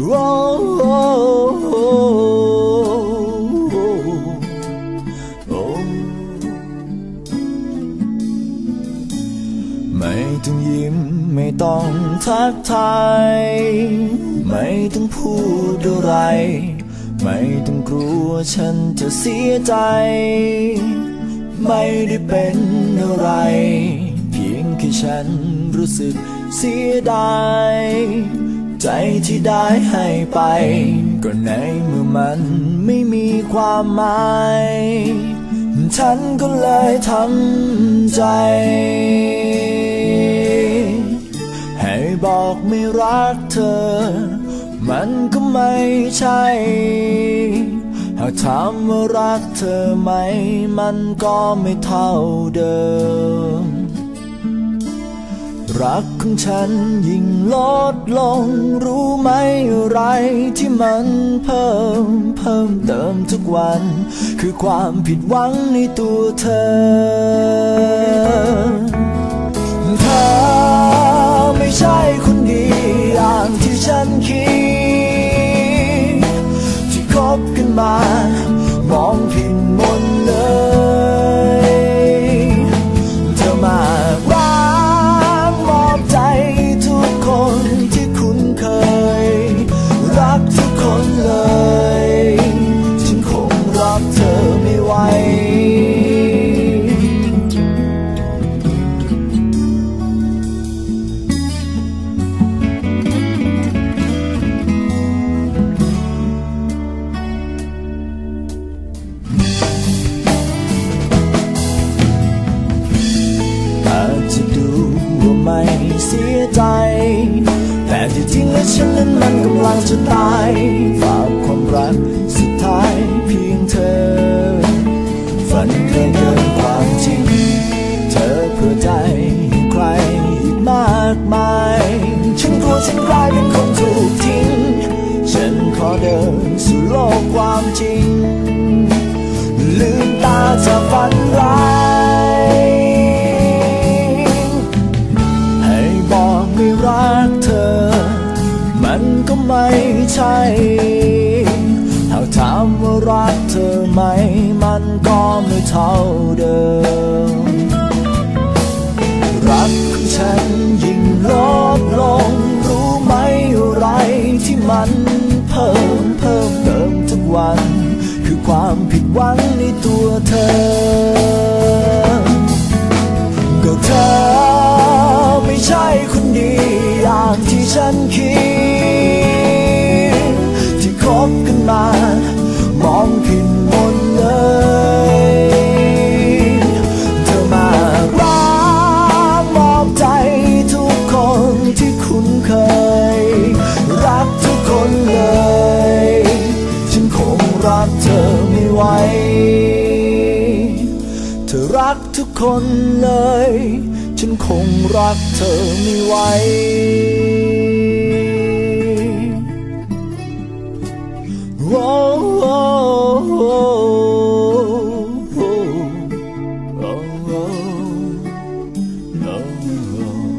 ไม่ต้องยิ้มไม่ต้องทักทายไม่ต้องพูดอะไร ไม่ต้องกลัวฉันจะเสียใจ ไม่ได้เป็นอะไร เพียงแค่ฉันรู้สึกเสียดาย ใจที่ได้ให้ไป ก็ในเมื่อมันไม่มีความหมาย ฉันก็เลยทำใจ ให้บอกไม่รักเธอ มันก็ไม่ใช่ หากถามว่ารักเธอไหม มันก็ไม่เท่าเดิม รักของฉันยิ่งลดลง รู้ไหมอะไรที่มันเพิ่ม เพิ่มเติมทุกวัน คือความผิดหวังในตัวเธอ เธอไม่ใช่คนดีอย่างที่ฉันคิด ที่คบกันมา กทุกคนเลย ฉันคงรับเธอไม่ไหวอาจจะดูว่าไม่เสียใจ ที่จริงแล้วฉันนั้นมันกำลังจะตายฝากความรักสุดท้ายเพียงเธอ ฝันเกินเกินความจริง เธอเพื่อใจใครอีกมากมาย ฉันกลัวฉันกลายเป็นคนถูกทิ้ง ฉันขอเดินสู่โลกความจริง ลืมตาจากฝันร้าย ช่หากถามว่ารักเธอไหม มันก็ไม่เท่าเดิม รักของฉันยิ่งลดลง รู้ไหมอะไรที่มันเพิ่มเพิ่มเติมทุกวัน คือความผิดหวังในตัวเธอ ก็เธอไม่ใช่คนดีอย่างที่ฉันคิด องผิดหมดเลย เธอมารักมอบใจทุกคนที่คุ้นเคย รักทุกคนเลย ฉันคงรักเธอไม่ไหว เธอรักทุกคนเลย ฉันคงรักเธอไม่ไหวโอ้ long, long.